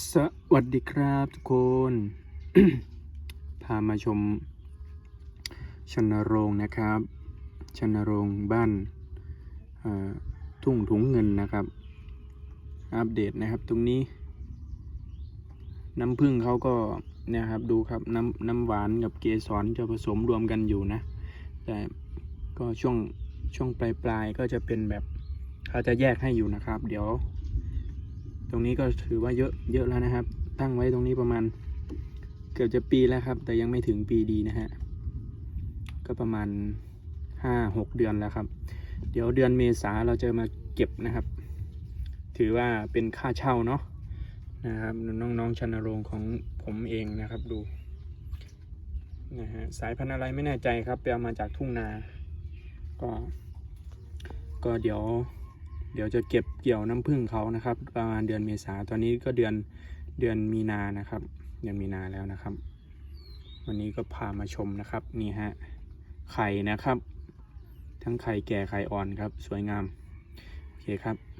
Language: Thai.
สวัสดีครับทุกคน พามาชมชนโรงนะครับ ชนโรงบ้านทุ่งถุงเงินนะครับ อัปเดตนะครับตรงนี้ น้ำผึ้งเขาก็เนี่ยครับดูครับน้ำน้ำหวานกับเกสรจะผสมรวมกันอยู่นะ แต่ก็ช่วงช่วงปลายปลายๆก็จะเป็นแบบเขาจะแยกให้อยู่นะครับ เดี๋ยว ตรงนี้ก็ถือว่าเยอะเยอะแล้วนะครับ ตั้งไว้ตรงนี้ประมาณ เกือบจะปีแล้วครับ แต่ยังไม่ถึงปีดีนะฮะก็ประมาณห้าหกเดือนแล้วครับ เดี๋ยวเดือนเมษาเราจะมาเก็บนะครับ ถือว่าเป็นค่าเช่าเนาะนะครับน้องๆชันโรงของผมเองนะครับดูนะฮะสายพันธุ์อะไรไม่แน่ใจครับไปเอามาจากทุ่งนา ก็ ก็เดี๋ยว เดี๋ยวจะเก็บเกี่ยวน้ำผึ้งเขานะครับ ประมาณเดือนเมษาตอนนี้ก็เดือนเดือนมีนานะครับ เดือนมีนาแล้วนะครับ วันนี้ก็พามาชมนะครับนี่ฮะไข่นะครับ ทั้งไข่แก่ไข่อ่อนครับ สวยงามโอเคครับ